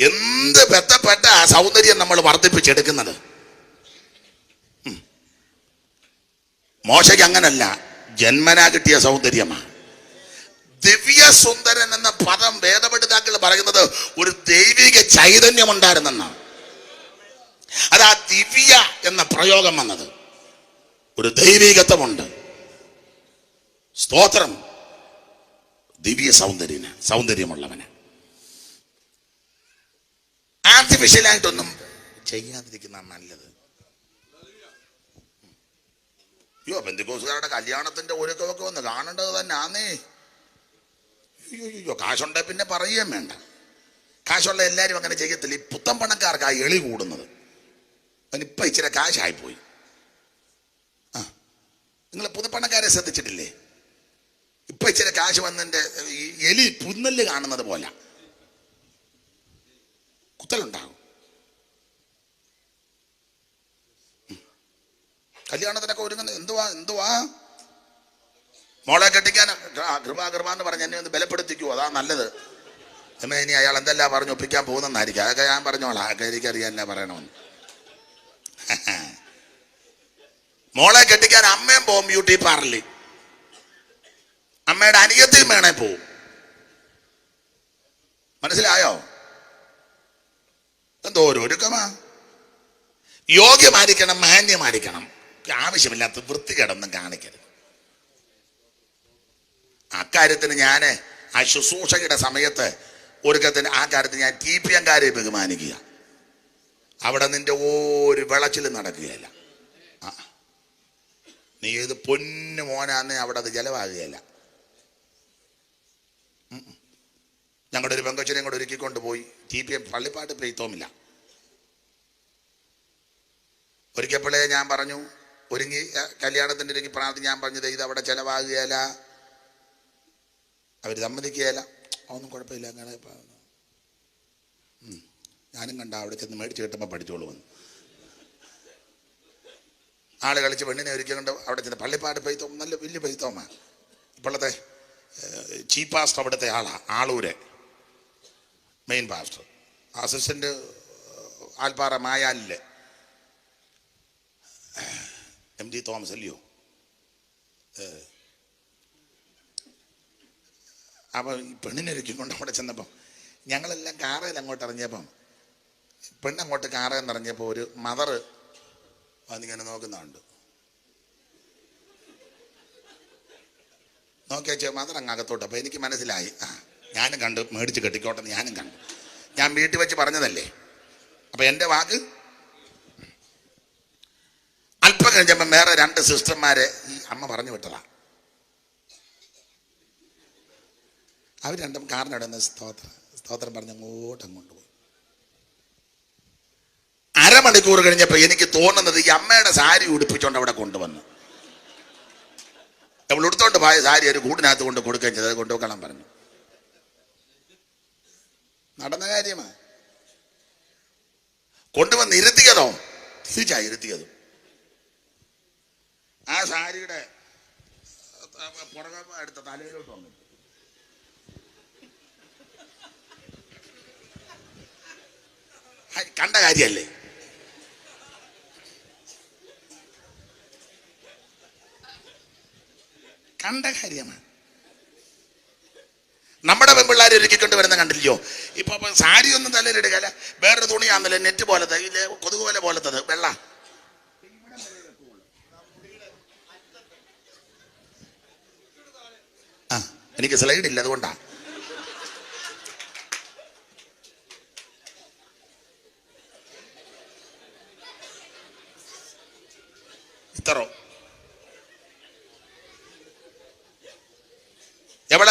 എന്ത് ബന്ധപ്പെട്ട സൗന്ദര്യം നമ്മൾ വർദ്ധിപ്പിച്ചെടുക്കുന്നത്. മോശയ്ക്ക് അങ്ങനല്ല. ജന്മനാ കിട്ടിയ സൗന്ദര്യമാണ് ദിവ്യ സുന്ദരൻ എന്ന പദം വേദപഠിതാക്കൾ പറയുന്നത് ഒരു ദൈവിക ചൈതന്യം ഉണ്ടായിരുന്നെന്നാണ് അതാ ദിവ്യ എന്ന പ്രയോഗം വന്നത്. ഒരു ദൈവികത്വമുണ്ട്. സ്തോത്രം. ദിവ്യ സൗന്ദര്യന് സൗന്ദര്യമുള്ളവന്. ആർട്ടിഫിഷ്യലായിട്ടൊന്നും ചെയ്യാതിരിക്കുന്ന നല്ലത്. അയ്യോ ബന്ധുക്കോസുകാരുടെ കല്യാണത്തിന്റെ ഒരുക്കമൊക്കെ വന്ന് കാണേണ്ടത് തന്നെ ആന്നേ അയ്യോ അയ്യോ കാശുണ്ടെ പിന്നെ പറയുകയും വേണ്ട. കാശുള്ള എല്ലാരും അങ്ങനെ ചെയ്യത്തില്ല. ഈ പുത്തൻ പണക്കാർക്കാ എളി കൂടുന്നത്. അതിനിപ്പ ഇച്ചിരി കാശായിപ്പോയി. ആ നിങ്ങൾ പുതുപ്പണക്കാരെ ശ്രദ്ധിച്ചിട്ടില്ലേ? ഇപ്പൊ ഇച്ചിരി കാശ് വന്നതിന്റെ എലി പുന്നൽ കാണുന്നത് പോലെ കുത്തലുണ്ടാകും. കല്യാണത്തിനൊക്കെ ഒരുങ്ങുന്നത് എന്തുവാ എന്തുവാ? മോളെ കെട്ടിക്കാൻ കൃപ കൃപ എന്ന് പറഞ്ഞ് എന്നെ ഒന്ന് ബലപ്പെടുത്തിക്കൂ അതാ നല്ലത്. അമ്മ ഇനി അയാൾ എന്തെല്ലാം പറഞ്ഞു ഒപ്പിക്കാൻ പോകുന്നെന്നായിരിക്കും. അതൊക്കെ ഞാൻ പറഞ്ഞോളാം. അതൊക്കെ എനിക്കറിയാൻ എന്നാ പറയണമെന്ന് മോളെ കെട്ടിക്കാൻ അമ്മയും പോവും ബ്യൂട്ടി പാർലറിൽ. അമ്മയുടെ അനിയത്തിയും വേണേ പോവും. മനസ്സിലായോ? എന്തോ ഒരു ഒരുക്കമാ യോഗ്യമായിരിക്കണം മാന്യമായിരിക്കണം. ആവശ്യമില്ലാത്ത വൃത്തികേടൊന്നും കാണിക്കരുത്. അക്കാര്യത്തിന് ഞാൻ ആ ശുശ്രൂഷകയുടെ സമയത്ത് ഒരുക്കത്തിന് ആ കാര്യത്തിൽ ഞാൻ ടി പി എംകാരെ ബഹുമാനിക്കുക. അവിടെ നിന്റെ ഒരു വിളച്ചിൽ നടക്കുകയല്ല. നീ ഏത് പൊന്നു മോനാന്ന് അവിടെ അത് ചെലവാകുകയല്ല. പെങ്കൊച്ചിനെയും കൂടെ ഒരുക്കിക്കൊണ്ട് പോയി ടി പി എം പള്ളിപ്പാട്ട് പെയ്ത്തോമില്ല ഒരിക്കപ്പോഴേ ഞാൻ പറഞ്ഞു ഒരുങ്ങി കല്യാണത്തിന്റെ ഒരുങ്ങി പ്രാർത്ഥന ഞാൻ പറഞ്ഞത് ഇത് അവിടെ ചെലവാകുകയല്ല. അവർ സമ്മതിക്കുകയല്ല. ഒന്നും കുഴപ്പമില്ല അങ്ങനെ. ഞാനും കണ്ട അവിടെ ചെന്ന് മേടിച്ച് കിട്ടുമ്പോൾ പഠിച്ചോളൂ വന്നു. ആൾ കളിച്ച് പെണ്ണിനെ ഒരുക്കി കൊണ്ട് അവിടെ ചെന്ന് പള്ളിപ്പാട് പെയ്ത്തോം നല്ല വലിയ പെയ്ത്തോമാ ഇപ്പോഴത്തെ ചീപ്പാസ്റ്റ് അവിടുത്തെ ആളാ ആളൂര്. മെയിൻ പാസ്റ്റർ അസിസ്റ്റന്റ് ആൽപ്പാറ മായാലിൽ. എം ഡി തോമസ് അല്ലയോ? അപ്പം ഈ പെണ്ണിനെ ഒരുക്കിക്കൊണ്ട് അവിടെ ചെന്നപ്പം ഞങ്ങളെല്ലാം കാറയിൽ അങ്ങോട്ട് ഇറങ്ങിയപ്പം പെണ്ണങ്ങോട്ട് കാറയിൽ ഇറങ്ങിയപ്പോൾ ഒരു മദർ വന്നിങ്ങനെ നോക്കുന്നുണ്ട്. നോക്കിയാച്ചോ മദർ അങ്ങ് അകത്തോട്ട്. അപ്പോൾ എനിക്ക് മനസ്സിലായി. ആ. ഞാനും കണ്ടു മേടിച്ച് കെട്ടിക്കോട്ടെ എന്ന് ഞാനും കണ്ടു. ഞാൻ വീട്ടിൽ വെച്ച് പറഞ്ഞതല്ലേ? അപ്പം എന്റെ വാക്ക്? അല്പം കഴിഞ്ഞപ്പം വേറെ രണ്ട് സിസ്റ്റർമാരെ ഈ അമ്മ പറഞ്ഞു വിട്ടതാ. അവർ രണ്ടും കാറിനടന്ന് സ്തോത്രം സ്തോത്രം പറഞ്ഞ് അങ്ങോട്ട് അങ്ങോട്ട് പോയി. അരമണിക്കൂർ കഴിഞ്ഞപ്പോൾ എനിക്ക് തോന്നുന്നത് ഈ അമ്മയുടെ സാരി ഉടുപ്പിച്ചോണ്ട് അവിടെ കൊണ്ടുവന്നു. അവൾ ഉടുത്തോണ്ട് പോയ സാരി ഒരു കൂടിനകത്ത് കൊണ്ട് കൊടുക്കുകയും ചെയ്തത് കൊണ്ടുപോകണം പറഞ്ഞു. നടന്ന കാര്യമാണ് കൊണ്ടുവന്ന് ഇരുത്തിയതോ തിരിച്ചാ ഇരുത്തിയത്. ആ സാരിയുടെ പുറകെ എടുത്ത തലയിലോട്ട് വന്നു. കണ്ട കാര്യല്ലേ? കണ്ട കാര്യമാണ് നമ്മുടെ പെൺപിള്ളേരെ ഒരുക്കിക്കൊണ്ട് വരുന്ന കണ്ടില്ലയോ? ഇപ്പൊ സാരി ഒന്നും തലയിലിടുകയല്ല. വേറൊരു തുണിയാന്നല്ല നെറ്റ് പോലത്തെ ഇല്ലേ കൊതുക് പോലെ പോലത്തത്. വെള്ള. ആ എനിക്ക് സ്ലൈഡ് ഇല്ല അതുകൊണ്ടാ. ഇത്രോ.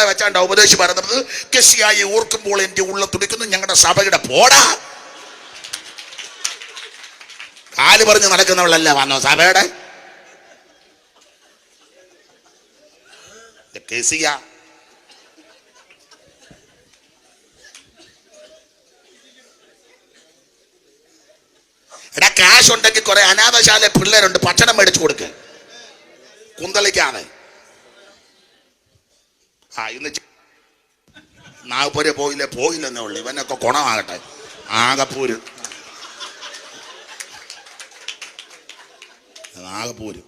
എവിടെ വെച്ചാണ്ട ഉപദേശി പറയുന്നത് കെസിയായി ഓർക്കുമ്പോൾ എന്റെ ഉള്ള തുടിക്കുന്നു ഞങ്ങളുടെ സഭയുടെ പോടാ. കാൽ പറഞ്ഞ് നടക്കുന്നവളല്ല വന്നോ സഭയുടെ? കെസിയ. എടാ കാശ് ഉണ്ടെങ്കിൽ കുറെ അനാഥശാല പിള്ളേരുണ്ട് ഭക്ഷണം മേടിച്ചു കൊടുക്ക്. കുന്തളിക്കാതെ ആ ഇന്ന് നാഗ്പൂരെ പോയില്ലേ? പോയില്ലെന്നേ ഉള്ളു. ഇവനൊക്കെ ഗുണമാകട്ടെ. ആകപ്പൂര് നാഗപ്പൂര്.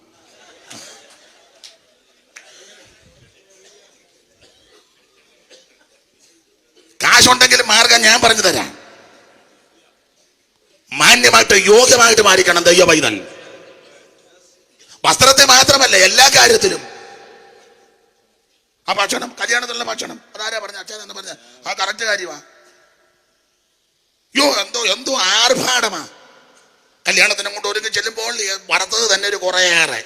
കാശുണ്ടെങ്കിൽ മാർഗം ഞാൻ പറഞ്ഞു തരാം. മാന്യമായിട്ട് യോഗ്യമായിട്ട് മാറിക്കണം ദൈവ വൈദൻ വസ്ത്രത്തെ മാത്രമല്ല എല്ലാ കാര്യത്തിലും. ആ ഭക്ഷണം കല്യാണത്തിലുള്ള ഭക്ഷണം. അതാരാ പറഞ്ഞ അച്ഛൻ എന്ന് പറഞ്ഞ ആ കറക്റ്റ് കാര്യമാ. യോ എന്തോ എന്തോ ആർഭാടമാ. കല്യാണത്തിന് അങ്ങോട്ട് ഒരുങ്ങി ചെല്ലുമ്പോൾ വറുത്തത് തന്നെ ഒരു കുറേയേറെ.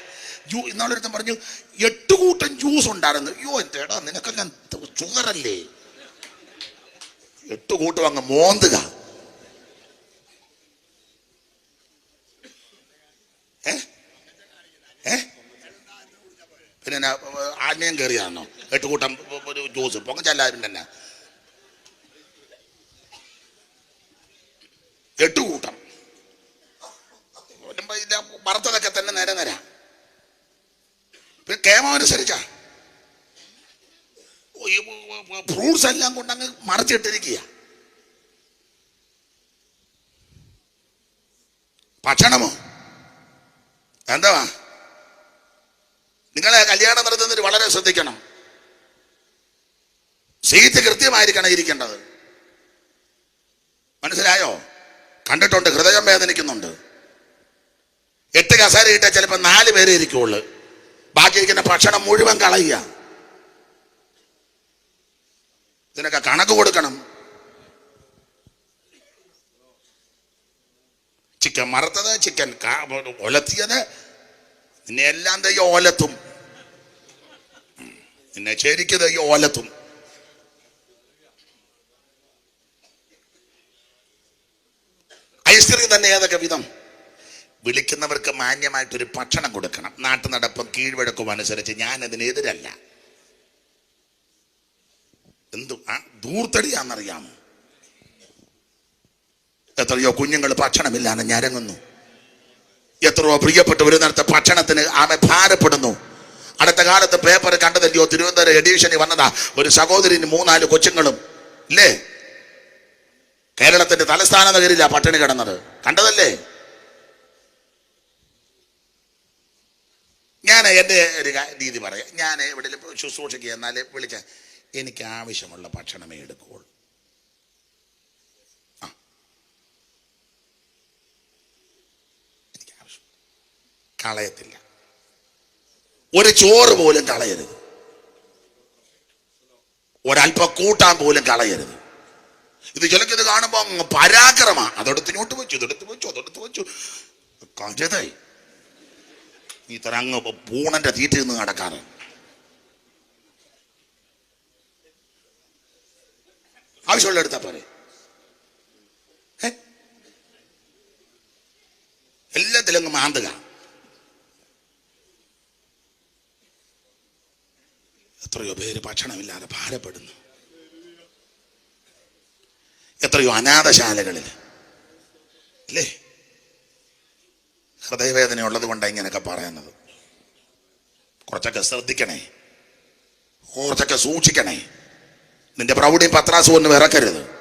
ജ്യൂ ഇന്നാളൊരുത്തം പറഞ്ഞു എട്ട് കൂട്ടം ജ്യൂസ് ഉണ്ടായിരുന്നു. അയ്യോ എന്തേടാ നിനക്കെല്ലാം ചുവറല്ലേ എട്ട് കൂട്ടം അങ്ങ് മോന്തുക. പിന്നെ എന്നാ, കയറിയാണോ എട്ട് കൂട്ടം ജ്യൂസ്. പൊങ്ങച്ചല്ലാരും തന്നെ. എട്ട് കൂട്ടം വറുത്തതൊക്കെ തന്നെ നേരെ നേരെ. പിന്നെ കേമം അനുസരിച്ചാ. ഫ്രൂട്ട്സ് എല്ലാം കൊണ്ട് അങ്ങ് മറച്ചിട്ടിരിക്കുക ഭക്ഷണമോ? എന്താ? നിങ്ങളെ കല്യാണം നടത്തുന്നതിന് വളരെ ശ്രദ്ധിക്കണം. സീറ്റ് കൃത്യമായിരിക്കണം ഇരിക്കേണ്ടത്. മനസ്സിലായോ? കണ്ടിട്ടുണ്ട് ഹൃദയം വേദനിക്കുന്നുണ്ട്. എട്ട് കസേര ഇട്ടാൽ ചിലപ്പോൾ നാല് പേരെ ഇരിക്കുള്ളൂ. ബാക്കി ഇരിക്കുന്ന ഭക്ഷണം മുഴുവൻ കളയുക. ഇതിനൊക്കെ കണക്ക് കൊടുക്കണം. ചിക്കൻ മറുത്തത് ചിക്കൻ ഒലത്തിയത് നിന്നെ എല്ലാം തയ്യോ ഓലത്തും. പിന്നെ ശരിക്ക് തയ്യ ഓലത്തും. ഐസ്ക്രീം തന്നെ ഏതൊക്കെ വിധം? വിളിക്കുന്നവർക്ക് മാന്യമായിട്ടൊരു ഭക്ഷണം കൊടുക്കണം. നാട്ടു നടപ്പും കീഴ്വഴക്കും അനുസരിച്ച് ഞാൻ അതിനെതിരല്ല എന്തു? ആ ദൂർത്തടിയാണെന്നറിയാമോ എത്രയോ കുഞ്ഞുങ്ങൾ ഭക്ഷണമില്ലാതെ ഞരങ്ങുന്നു. എത്രയോ പ്രിയപ്പെട്ടവർ നേരത്തെ ഭക്ഷണത്തിന് ആമെ ഭാരപ്പെടുന്നു. അടുത്ത കാലത്ത് പേപ്പർ കണ്ടതല്ലയോ? തിരുവനന്തപുരം എഡീഷനിൽ വന്നതാ. ഒരു സഹോദരിന് മൂന്നാൽ കൊച്ചുങ്ങളും. ഇല്ലേ? കേരളത്തിന്റെ തലസ്ഥാന നഗരില്ല പട്ടിണി കിടന്നത്. കണ്ടതല്ലേ? ഞാൻ എന്റെ ഒരു രീതി പറയാം. ഞാൻ ഇവിടെ ശുശ്രൂഷയ്ക്ക് എന്നാൽ വിളിച്ച എനിക്ക് ആവശ്യമുള്ള ഭക്ഷണമേ എടുക്കുള്ളൂ. ആ. കളയത്തില്ല. ഒരു ചോറ് പോലും കളയരുത്. ഒരല്പം കൂട്ടാൻ പോലും കളയരുത്. ഇത് ചിലക്ക് ഇത് കാണുമ്പോ അങ്ങ് പരാക്രമ അതെടുത്ത് ഇങ്ങോട്ട് വെച്ചു ഇതെടുത്ത് വെച്ചു അതെടുത്ത് വെച്ചു. കരുതായി ഈ തരം അങ്ങ് പൂണന്റെ തീറ്റ നിന്ന് നടക്കാറ്. ആവശ്യമുള്ള എടുത്താ പോരെ. എല്ലാത്തിലും അങ്ങ് മാന്തുക. എത്രയോ പേര് ഭക്ഷണമില്ലാതെ ഭാരപ്പെടുന്നു. എത്രയോ അനാഥശാലകളിൽ. അല്ലേ? ഹൃദയവേദന ഉള്ളത് കൊണ്ടാണ് ഇങ്ങനെയൊക്കെ പറയുന്നത്. കുറച്ചൊക്കെ ശ്രദ്ധിക്കണേ. കുറച്ചൊക്കെ സൂക്ഷിക്കണേ. നിന്റെ പ്രൗഢി പത്രാസ് ഒന്നും ഇറക്കരുത്.